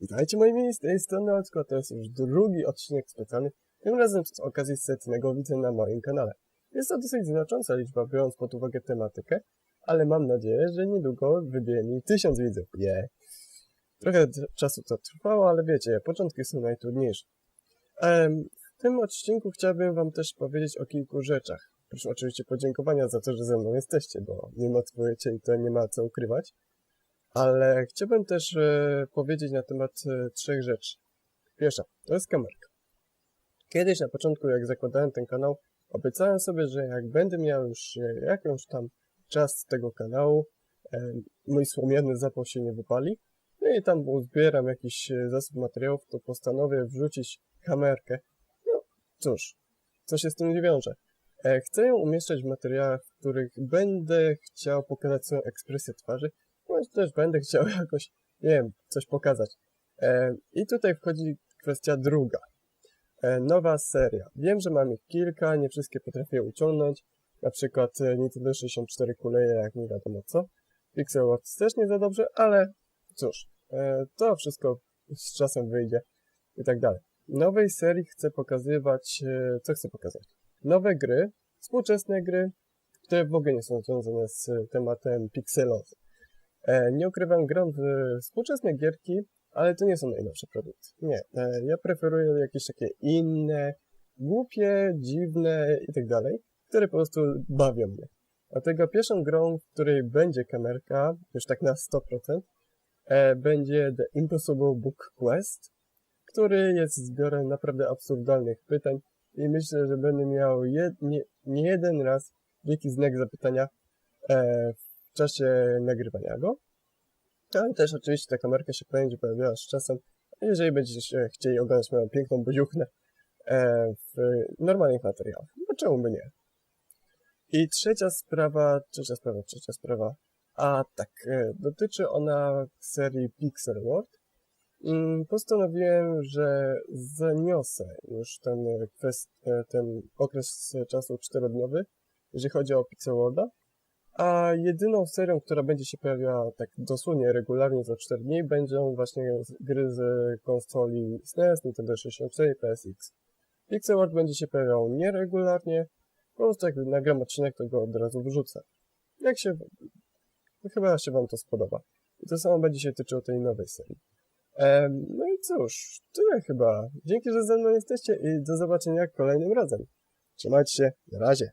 Witajcie moi mili, z tej strony Olsko, to jest już drugi odcinek specjalny, tym razem z okazji setnego widzę na moim kanale. Jest to dosyć znacząca liczba, biorąc pod uwagę tematykę, ale mam nadzieję, że niedługo wybije mi tysiąc widzów. Yeah. Trochę czasu to trwało, ale wiecie, początki są najtrudniejsze. Em, w tym odcinku chciałbym wam też powiedzieć o kilku rzeczach. Proszę oczywiście podziękowania za to, że ze mną jesteście, bo nie motywujecie i to nie ma co ukrywać. Ale chciałbym też e, powiedzieć na temat e, trzech rzeczy. Pierwsza, to jest kamerka. Kiedyś na początku, jak zakładałem ten kanał, obiecałem sobie, że jak będę miał już e, jakąś tam czas tego kanału, mój słomiany zapał się nie wypali, no i tam uzbieram jakiś zasób materiałów, to postanowię wrzucić kamerkę. No cóż, co się z tym nie wiąże. Chcę ją umieszczać w materiałach, w których będę chciał pokazać swoją ekspresję twarzy, bądź też będę chciał jakoś, nie wiem, coś pokazać. E, I tutaj wchodzi kwestia druga. E, nowa seria. Wiem, że mam ich kilka, nie wszystkie potrafię uciągnąć. Na przykład e, Nintendo 64 kuleje, jak nie wiadomo co. Pixel Works też nie za dobrze, ale cóż, e, to wszystko z czasem wyjdzie i tak dalej. Nowej serii chcę pokazywać, e, co chcę pokazać? Nowe gry, współczesne gry, które w ogóle nie są związane z tematem pixelowy. E, nie ukrywam, gram w współczesne gierki, ale to nie są najnowsze produkty. Nie, e, ja preferuję jakieś takie inne, głupie, dziwne i tak dalej, które po prostu bawią mnie. Dlatego pierwszą grą, w której będzie kamerka, już tak na 100%, e, będzie The Impossible Book Quest, który jest zbiorem naprawdę absurdalnych pytań i myślę, że będę miał jed, nie, nie jeden raz wielki znak zapytania w czasie nagrywania go. Ale też oczywiście ta kamerka się będzie pojawiała z czasem. Jeżeli będziecie chcieli oglądać moją piękną buziuchnę e, w normalnych materiałach. No czemu by nie? I trzecia sprawa, trzecia sprawa, trzecia sprawa. A tak, e, dotyczy ona serii Pixel World. Mm, Postanowiłem, że zaniosę już ten, kwest, e, ten okres czasu czterodniowy, jeżeli chodzi o Pixel Worlda. A jedyną serią, która będzie się pojawiała tak dosłownie regularnie za 4 dni, będą właśnie gry z konsoli SNES, Nintendo 64 PSX. Pixel World będzie się pojawiał nieregularnie, po prostu jak nagram odcinek, to go od razu wrzucę. Jak się... Chyba się wam to spodoba. I to samo będzie się tyczyło tej nowej serii. Em, no i cóż, tyle chyba. Dzięki, że ze mną jesteście i do zobaczenia kolejnym razem. Trzymajcie się, na razie.